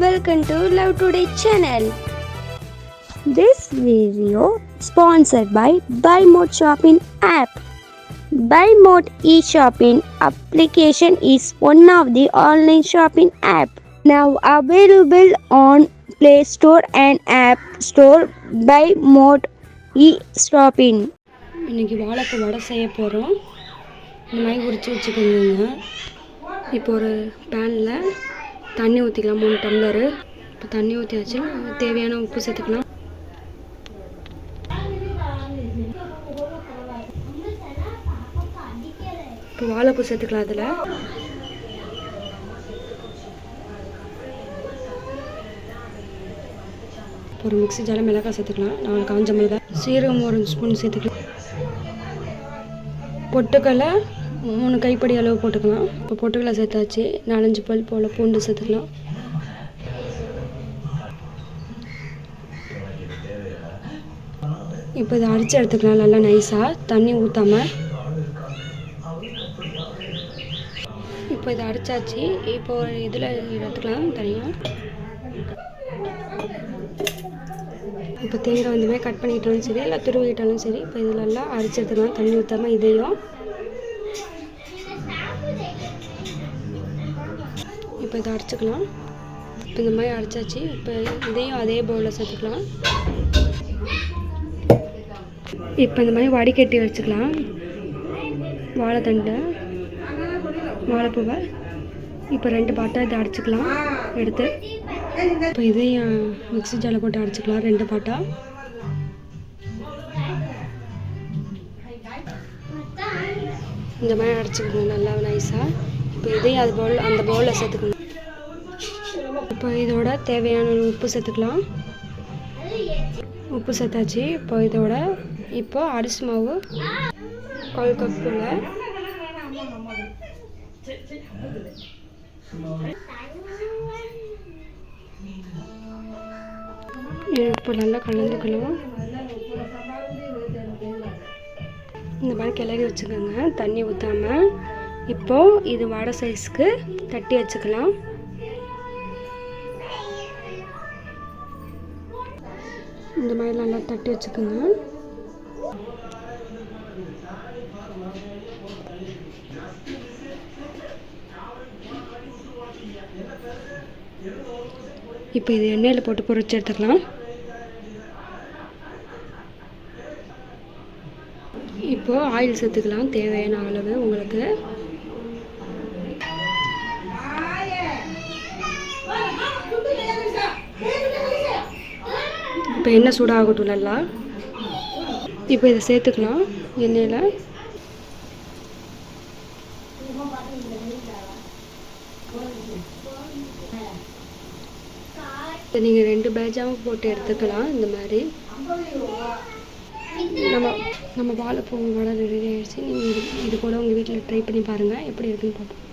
welcome to Love Today channel. This video sponsored by Buy Mode Shopping app. Buy Mode e-shopping application is one of the online shopping app now available on Play Store and App Store. Buy Mode e-shopping. இன்றைக்கி வாழைப்பூ வடை செய்ய போகிறோம் இந்த மாதிரி உரிச்சு வச்சுக்கோங்க இப்போ ஒரு பேனில் தண்ணி ஊற்றிக்கலாம் மூணு டம்ளரு இப்போ தண்ணி ஊற்றியாச்சு தேவையான உப்பு சேர்த்துக்கலாம். இப்போ வாழைப்பூ சேர்த்துக்கலாம் அதில் ஒரு மிக்ஸி ஜால மிளகாய் சேர்த்துக்கலாம். நாலு காஞ்ச மிளகாய். சீரகம் ஒரு ஸ்பூன் சேர்த்துக்கலாம். பொட்டுக்கடலை மூணு கைப்படி அளவு போட்டுக்கலாம். இப்போ பொட்டுக்கடலை சேர்த்தாச்சு. நாலஞ்சு பல் போல் பூண்டு சேர்த்துக்கலாம். இப்போ இதை அரைச்சி எடுத்துக்கலாம். நல்லா நைஸாக தண்ணி ஊற்றாம இப்போ இதை அரைச்சாச்சு. இப்போ ஒரு இதில் எடுத்துக்கலாம் தனியாக இப்போ தேங்காய் வந்துமே கட் பண்ணிக்கிட்டாலும் சரி இல்லை துருவிக்கிட்டாலும் சரி இப்போ இதில் எல்லாம் அரைச்சி எடுத்துக்கலாம். தண்ணி ஊற்றாமல் இதையும். இப்போ இதை அரைச்சிக்கலாம் இப்போ இந்த மாதிரி அரைச்சாச்சு இப்போ இதையும் அதே பவுலில் சேர்த்துக்கலாம். இப்போ இந்த மாதிரி வடிகட்டி வச்சுக்கலாம். வாழைத்தண்டை வாழைப்பூவை. இப்போ ரெண்டு பாட்டாக இதை அடிச்சுக்கலாம். எடுத்து. இப்போ இதையும் மிக்ஸி ஜாரில் போட்டு அரைச்சிக்கலாம் ரெண்டு பாட்டாக இந்த மாதிரி அடிச்சுக்கணும். நல்லா நைஸாக இப்போ இதையும் அது பவுல் அந்த பவுலில் சேர்த்துக்கணும். இப்போ இதோட தேவையான உப்பு சேர்த்துக்கலாம். உப்பு சேர்த்தாச்சு. இப்போ இதோட இப்போ அரிசி மாவு கால் கப்பில் இப்போ நல்லா கலந்துக்கணும். இந்த மாதிரி கிளறி வச்சுக்கோங்க. தண்ணி ஊற்றாமல் இப்போது இது வடை சைஸ்க்கு தட்டி வச்சுக்கலாம். இந்த மாதிரி நல்லா தட்டி வச்சுக்கோங்க. இப்போ இது எண்ணெயில் போட்டு பொறிச்சு எடுத்துக்கலாம். இப்போ ஆயில் சேர்த்துக்கலாம். தேவையான அளவு உங்களுக்கு இப்போ எண்ணெய் சூடாகட்டும் நல்லா. இப்போ இதை சேர்த்துக்கலாம் எண்ணெயில். நீங்கள் ரெண்டு பேஜாவும் போட்டு எடுத்துக்கலாம் இந்த மாதிரி. நம்ம நம்ம வாழைப்பூ வடை ரெடி ஆகிடுச்சு நீங்கள் இது இது கூட உங்கள் வீட்டில் ட்ரை பண்ணி பாருங்கள் எப்படி இருக்குன்னு பார்ப்போம்.